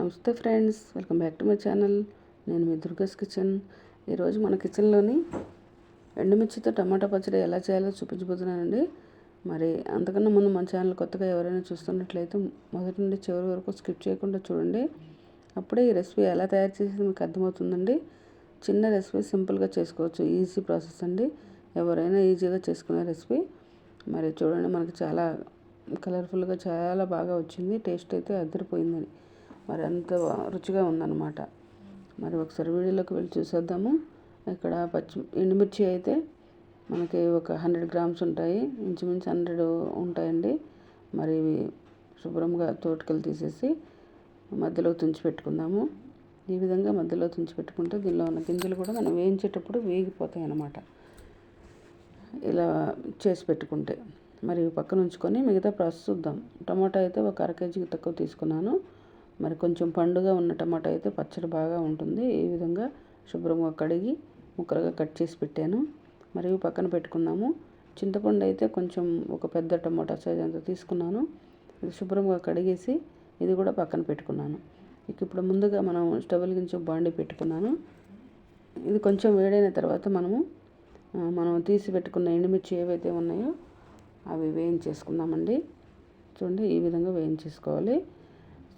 నమస్తే friends welcome back to my channel. నేను మీ దుర్గస్ కిచెన్. ఈరోజు మన కిచెన్లోని ఎండుమిర్చితో టమాటా పచ్చడి ఎలా చేయాలో చూపించబోతున్నానండి. మరి అంతకన్నా ముందు మన ఛానల్ కొత్తగా ఎవరైనా చూస్తున్నట్లయితే మొదటి నుండి చివరి వరకు స్కిప్ చేయకుండా చూడండి. అప్పుడే ఈ రెసిపీ ఎలా తయారు చేసేది మీకు అర్థమవుతుందండి. చిన్న రెసిపీ సింపుల్గా చేసుకోవచ్చు. ఈజీ ప్రాసెస్ అండి. ఎవరైనా ఈజీగా చేసుకునే రెసిపీ. మరి చూడండి మనకి చాలా కలర్ఫుల్గా చాలా బాగా వచ్చింది. టేస్ట్ అయితే అద్దరిపోయిందని. మరి అంత రుచిగా ఉందన్నమాట. మరి ఒకసారి వీడియోలోకి వెళ్ళి చూసేద్దాము. ఇక్కడ పచ్చి ఎండుమిర్చి అయితే మనకి ఒక హండ్రెడ్ గ్రామ్స్ ఉంటాయి. ఇంచుమించు హండ్రెడ్ ఉంటాయండి. మరి ఇవి శుభ్రంగా తోటకలు తీసేసి మధ్యలో తుంచి పెట్టుకుందాము. ఈ విధంగా మధ్యలో తుంచి పెట్టుకుంటే దీనిలో ఉన్న గింజలు కూడా మనం వేయించేటప్పుడు వేగిపోతాయి అన్నమాట. ఇలా చేసి పెట్టుకుంటే. మరి పక్కన ఉంచుకొని మిగతా ప్రాసెస్ చూద్దాం. టమాటా అయితే ఒక అర కేజీకి తక్కువ తీసుకున్నాను. మరి కొంచెం పండుగ ఉన్న టమాటా అయితే పచ్చడి బాగా ఉంటుంది. ఈ విధంగా శుభ్రంగా కడిగి ముక్కలుగా కట్ చేసి పెట్టాను. మరియు పక్కన పెట్టుకున్నాము చింతపండు అయితే కొంచెం ఒక పెద్ద టమాటా సైజ్ అంత తీసుకున్నాను. ఇది శుభ్రంగా కడిగేసి ఇది కూడా పక్కన పెట్టుకున్నాను. ఇక ఇప్పుడు ముందుగా మనం స్టవ్ వెలిగించి బాండి పెట్టుకున్నాను. ఇది కొంచెం వేడైన తర్వాత మనము మనం తీసి పెట్టుకున్న ఎండుమిర్చి ఏవైతే ఉన్నాయో అవి వేయించేసుకుందామండి. చూడండి ఈ విధంగా వేయించేసుకోవాలి.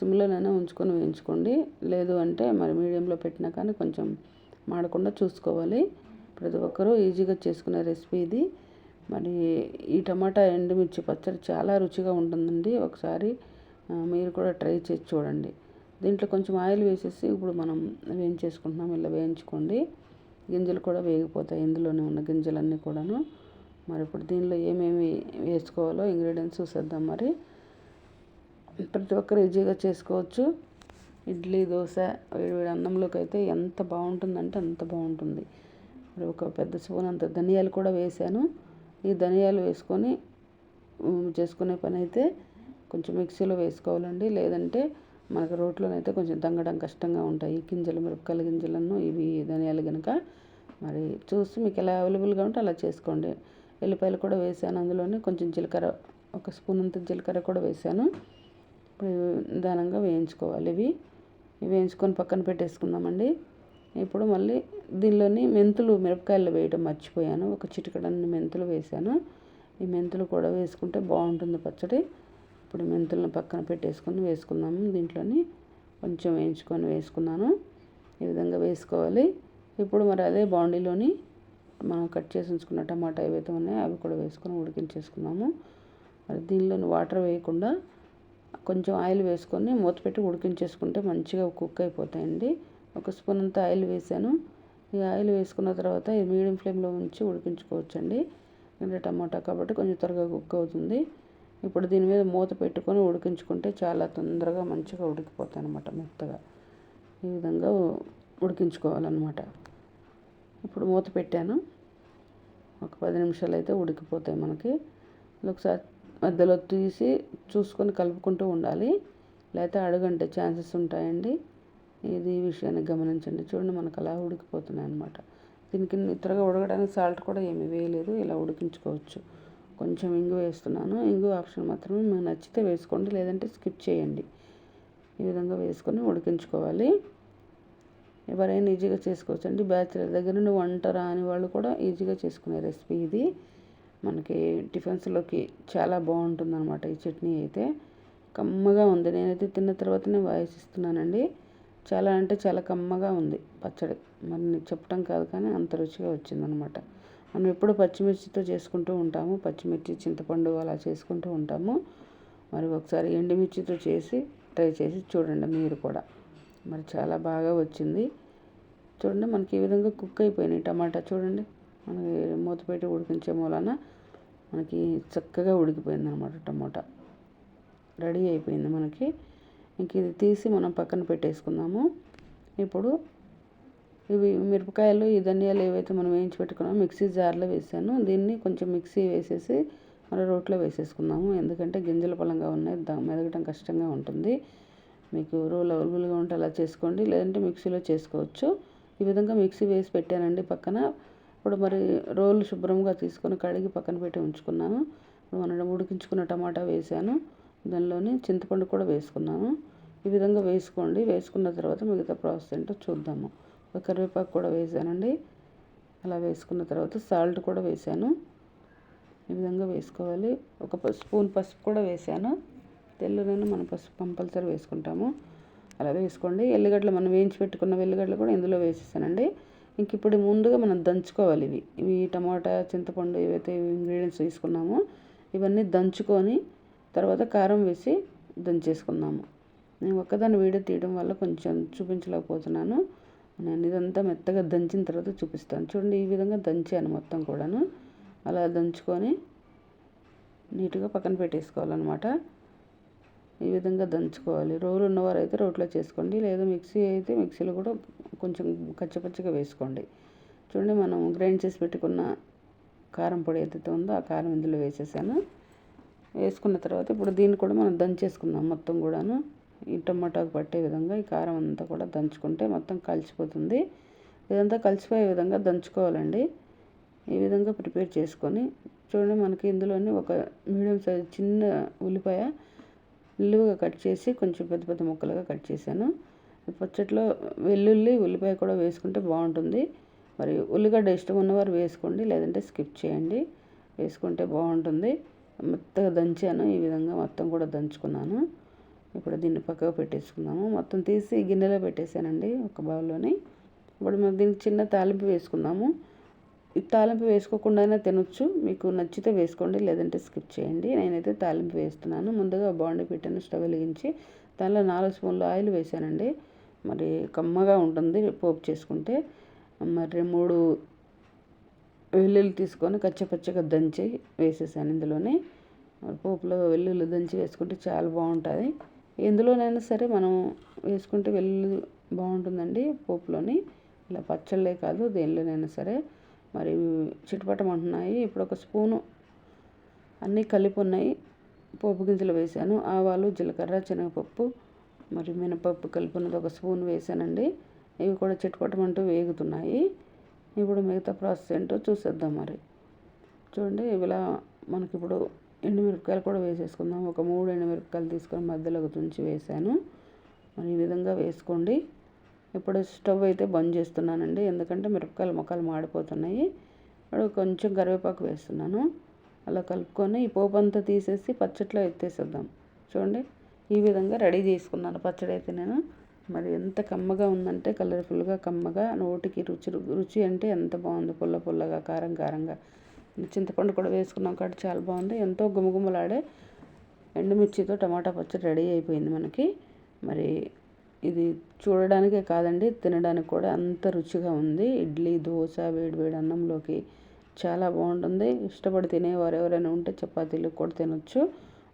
సిమ్లోనైనా ఉంచుకొని వేయించుకోండి. లేదు అంటే మరి మీడియంలో పెట్టినా కానీ కొంచెం మాడకుండా చూసుకోవాలి. ప్రతి ఒక్కరూ ఈజీగా చేసుకునే రెసిపీ ఇది. మరి ఈ టమాటా ఎండుమిర్చి పచ్చడి చాలా రుచిగా ఉంటుందండి. ఒకసారి మీరు కూడా ట్రై చేసి చూడండి. దీంట్లో కొంచెం ఆయిల్ వేసేసి ఇప్పుడు మనం వేయించేసుకుంటున్నాం. ఇలా వేయించుకోండి. గింజలు కూడా వేగిపోతాయి. ఇందులోనే ఉన్న గింజలన్నీ కూడాను. మరి ఇప్పుడు దీనిలో ఏమేమి వేసుకోవాలో ఇంగ్రీడియంట్స్ చూసేద్దాం మరి. ప్రతి ఒక్కరు ఈజీగా చేసుకోవచ్చు. ఇడ్లీ దోశ వేడివేడి అన్నంలోకి అయితే ఎంత బాగుంటుందంటే అంత బాగుంటుంది. మరి ఒక పెద్ద స్పూన్ అంత ధనియాలు కూడా వేసాను. ఈ ధనియాలు వేసుకొని చేసుకునే పని అయితే కొంచెం మిక్సీలో వేసుకోవాలండి. లేదంటే మనకు రోట్లోనైతే కొంచెం దంగడం కష్టంగా ఉంటాయి. గింజలు మిరపకాయల గింజలను ఇవి ధనియాలు కనుక మరి చూసి మీకు ఎలా అవైలబుల్గా ఉంటే అలా చేసుకోండి. ఎల్లిపాయలు కూడా వేసాను అందులోనే. కొంచెం జీలకర్ర ఒక స్పూన్ అంత జీలకర్ర కూడా వేసాను. ఇప్పుడు నిదానంగా వేయించుకోవాలి. ఇవి వేయించుకొని పక్కన పెట్టేసుకుందామండి. ఇప్పుడు మళ్ళీ దీనిలోని మెంతులు మిరపకాయలు వేయడం మర్చిపోయాను. ఒక చిటికడన్ని మెంతులు వేసాను ఈ మెంతులు కూడా వేసుకుంటే బాగుంటుంది పచ్చడి. ఇప్పుడు మెంతులను పక్కన పెట్టేసుకొని వేసుకుందాము దీంట్లోని కొంచెం వేయించుకొని వేసుకున్నాను. ఈ విధంగా వేసుకోవాలి. ఇప్పుడు మరి అదే బాండీలోని మనం కట్ చేసి ఉంచుకున్న టమాటా ఏవైతే ఉన్నాయో అవి కూడా వేసుకొని ఉడికించేసుకున్నాము మరి దీనిలోని వాటర్ వేయకుండా కొంచెం ఆయిల్ వేసుకొని మూత పెట్టి ఉడికించేసుకుంటే మంచిగా కుక్ అయిపోతాయండి. ఒక స్పూన్ అంతా ఆయిల్ వేసాను. ఈ ఆయిల్ వేసుకున్న తర్వాత ఇది మీడియం ఫ్లేమ్లో ఉంచి ఉడికించుకోవచ్చండి. అంటే టమాటా కాబట్టి కొంచెం త్వరగా కుక్ అవుతుంది. ఇప్పుడు దీని మీద మూత పెట్టుకొని ఉడికించుకుంటే చాలా తొందరగా మంచిగా ఉడికిపోతాయి అనమాట మెత్తగా. ఈ విధంగా ఉడికించుకోవాలన్నమాట. ఇప్పుడు మూత పెట్టాను. ఒక పది నిమిషాలు అయితే ఉడికిపోతాయి మనకి. ఒకసారి మధ్యలో తీసి చూసుకొని కలుపుకుంటూ ఉండాలి. లేకపోతే అడుగంటే ఛాన్సెస్ ఉంటాయండి. ఇది విషయాన్ని గమనించండి. చూడండి మనకు అలా ఉడికిపోతున్నాయి అనమాట దీనికి త్వరగా ఉడకడానికి సాల్ట్ కూడా ఏమి వేయలేదు. ఇలా ఉడికించుకోవచ్చు. కొంచెం ఇంగు వేస్తున్నాను. ఇంగు ఆప్షన్ మాత్రమే మీకు నచ్చితే వేసుకోండి. లేదంటే స్కిప్ చేయండి. ఈ విధంగా వేసుకొని ఉడికించుకోవాలి. ఎవరైనా ఈజీగా చేసుకోవచ్చు అండి బ్యాచిలర్ దగ్గర నుండి వంట రాని వాళ్ళు కూడా ఈజీగా చేసుకునే రెసిపీ ఇది. మనకి టిఫిన్స్లోకి చాలా బాగుంటుంది అనమాట ఈ చట్నీ అయితే. కమ్మగా ఉంది. నేనైతే తిన్న తర్వాతనే వాయిస్ ఇస్తున్నానండి. చాలా అంటే చాలా కమ్మగా ఉంది పచ్చడి. మరి నీకు చెప్పడం కాదు కానీ అంత రుచిగా వచ్చిందనమాట మనం ఎప్పుడు పచ్చిమిర్చితో చేసుకుంటూ ఉంటాము. పచ్చిమిర్చి చింతపండు అలా చేసుకుంటూ ఉంటాము. మరి ఒకసారి ఎండుమిర్చితో చేసి ట్రై చేసి చూడండి మీరు కూడా. మరి చాలా బాగా వచ్చింది. చూడండి మనకి ఈ విధంగా కుక్ అయిపోయినాయి టమాటా. చూడండి. మనకి మూత పెట్టి ఉడికించే మూలన మనకి చక్కగా ఉడికిపోయింది అనమాట టమోటా. రెడీ అయిపోయింది మనకి. ఇంక ఇది తీసి మనం పక్కన పెట్టేసుకుందాము. ఇప్పుడు ఇవి మిరపకాయలు ఈ ధనియాలు ఏవైతే మనం వేయించి పెట్టుకున్నామో మిక్సీ జార్లో వేసాను. దీన్ని కొంచెం మిక్సీ వేసేసి మన రోట్లో వేసేసుకుందాము. ఎందుకంటే గింజల పలంగా ఉన్నాయి మెదగటం కష్టంగా ఉంటుంది. మీకు రోల్ అవైలబుల్గా ఉంటే అలా చేసుకోండి. లేదంటే మిక్సీలో చేసుకోవచ్చు. ఈ విధంగా మిక్సీ వేసి పెట్టానండి పక్కన. ఇప్పుడు మరి రోలు శుభ్రంగా తీసుకొని కడిగి పక్కన పెట్టి ఉంచుకున్నాను. మనం ఉడికించుకున్న టమాటా వేసాను. దానిలోని చింతపండు కూడా వేసుకున్నాను. ఈ విధంగా వేసుకోండి. వేసుకున్న తర్వాత మిగతా ప్రాసెస్ ఏంటో చూద్దాము. ఒక కరివేపాకు కూడా వేసానండి. అలా వేసుకున్న తర్వాత సాల్ట్ కూడా వేసాను. ఈ విధంగా వేసుకోవాలి. ఒక స్పూన్ పసుపు కూడా వేసాను. తెల్లునైనా మనం పసుపు కంపల్సరీ వేసుకుంటాము. అలా వేసుకోండి. ఎల్లిగడ్డలు మనం వేయించి పెట్టుకున్న వెల్లిగడ్డలు కూడా ఇందులో వేసేసానండి. ఇంక ఇప్పుడు ముందుగా మనం దంచుకోవాలి ఇవి. ఇవి టమాటా చింతపండు ఏవైతే ఇంగ్రీడియంట్స్ తీసుకున్నామో ఇవన్నీ దంచుకొని తర్వాత కారం వేసి దంచేసుకున్నాము నేను ఒక్కదాన్ని వీడియో తీయడం వల్ల కొంచెం చూపించలేకపోతున్నాను. నేను ఇదంతా మెత్తగా దంచిన తర్వాత చూపిస్తాను. చూడండి ఈ విధంగా దంచాను మొత్తం కూడాను. అలా దంచుకొని నీట్గా పక్కన పెట్టేసుకోవాలన్నమాట. ఈ విధంగా దంచుకోవాలి. రోలు ఉన్నవారు అయితే రోట్లో చేసుకోండి. లేదా మిక్సీ అయితే మిక్సీలో కూడా కొంచెం కచ్చపచ్చగా వేసుకోండి. చూడండి మనం గ్రైండ్ చేసి పెట్టుకున్న కారం పొడి ఏదైతే ఉందో ఆ కారం ఇందులో వేసేసాను. వేసుకున్న తర్వాత ఇప్పుడు దీన్ని కూడా మనం దంచేసుకుందాం మొత్తం కూడాను. ఈ టమాటాకు పట్టే విధంగా ఈ కారం అంతా కూడా దంచుకుంటే మొత్తం కలిసిపోతుంది. ఇదంతా కలిసిపోయే విధంగా దంచుకోవాలండి. ఈ విధంగా ప్రిపేర్ చేసుకొని చూడండి మనకి ఇందులోనే ఒక మీడియం సైజ్ చిన్న ఉల్లిపాయ నిలువుగా కట్ చేసి కొంచెం పెద్ద పెద్ద ముక్కలుగా కట్ చేశాను. పచ్చట్లో వెల్లుల్లి ఉల్లిపాయ కూడా వేసుకుంటే బాగుంటుంది. మరి ఉల్లిగడ్డ ఇష్టం ఉన్నవారు వేసుకోండి లేదంటే స్కిప్ చేయండి. వేసుకుంటే బాగుంటుంది. మెత్తగా దంచాను. ఈ విధంగా మొత్తం కూడా దంచుకున్నాను. ఇప్పుడు దీన్ని పక్కకు పెట్టేసుకుందాము. మొత్తం తీసి గిన్నెలో పెట్టేశానండి ఒక బౌల్లోని. ఇప్పుడు మనం దీనికి చిన్న తాలింపు వేసుకుందాము. తాలింపు వేసుకోకుండానే తినొచ్చు. మీకు నచ్చితే వేసుకోండి లేదంటే స్కిప్ చేయండి. నేనైతే తాలింపు వేస్తున్నాను. ముందుగా బాండి పెట్టాను స్టవ్ వెలిగించి. దానిలో నాలుగు స్పూన్లు ఆయిల్ వేసానండి మరి కమ్మగా ఉంటుంది పోపు చేసుకుంటే. మరి మూడు వెల్లుల్లి తీసుకొని కచ్చపచ్చగా దంచి వేసేసాను ఇందులోనే. మరి పోపులో వెల్లుల్లి దంచి వేసుకుంటే చాలా బాగుంటుంది. ఎందులోనైనా సరే మనం వేసుకుంటే వెల్లుల్లి బాగుంటుందండి పోపులోని. ఇలా పచ్చళ్ళే కాదు దేనిలోనైనా సరే. మరి చిటపటమంటున్నాయి ఇప్పుడు ఒక స్పూను అన్నీ కలిపి ఉన్నాయి పోపు గింజలు వేసాను ఆవాలు జీలకర్ర శనగపప్పు మరి మినపప్పు కలిపి ఉన్నది ఒక స్పూన్ వేసానండి ఇవి కూడా చిటపటమంటూ వేగుతున్నాయి. ఇప్పుడు మిగతా ప్రాసెస్ ఏంటో చూసేద్దాం మరి. చూడండి ఇలా మనకి ఇప్పుడు ఎండుమిరపకాయలు కూడా వేసేసుకుందాం. ఒక మూడు ఎండుమిరపకాయలు తీసుకొని మధ్యలోకి తుంచి వేసాను మరి ఈ విధంగా వేసుకోండి. ఇప్పుడు స్టవ్ అయితే బంద్ చేస్తున్నానండి. ఎందుకంటే మిరపకాయలు మొక్కలు మాడిపోతున్నాయి. ఇప్పుడు కొంచెం కరివేపాకు వేస్తున్నాను. అలా కలుపుకొని ఈ పోపు అంతా తీసేసి పచ్చట్లో ఎత్తేసేద్దాం. చూడండి ఈ విధంగా రెడీ చేసుకున్నాను పచ్చడి అయితే నేను. మరి ఎంత కమ్మగా ఉందంటే కలర్ఫుల్గా కమ్మగా నోటికి రుచి రుచి అంటే ఎంత బాగుంది. పుల్ల పుల్లగా కారం కారంగా. చింతపండు కూడా వేసుకున్నాం కాబట్టి చాలా బాగుంది. ఎంతో గుమగుమలాడే ఎండుమిర్చితో టమాటా పచ్చడి రెడీ అయిపోయింది మనకి. మరి ఇది చూడడానికే కాదండి తినడానికి కూడా అంత రుచిగా ఉంది. ఇడ్లీ దోశ వేడి వేడి అన్నంలోకి చాలా బాగుంటుంది. ఇష్టపడి తినేవారు ఎవరైనా ఉంటే చపాతీలు కూడా తినొచ్చు.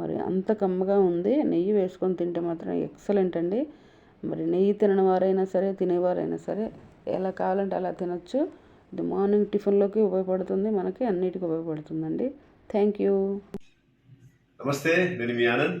మరి అంత కమ్మగా ఉంది. నెయ్యి వేసుకొని తింటే మాత్రం ఎక్సలెంట్ అండి. మరి నెయ్యి తినని వారైనా సరే తినేవారైనా సరే ఎలా కావాలంటే అలా తినొచ్చు. ఇది మార్నింగ్ టిఫిన్లోకి ఉపయోగపడుతుంది మనకి అన్నిటికీ ఉపయోగపడుతుందండి. Thank you. నమస్తే నేను మీ ఆనంద్.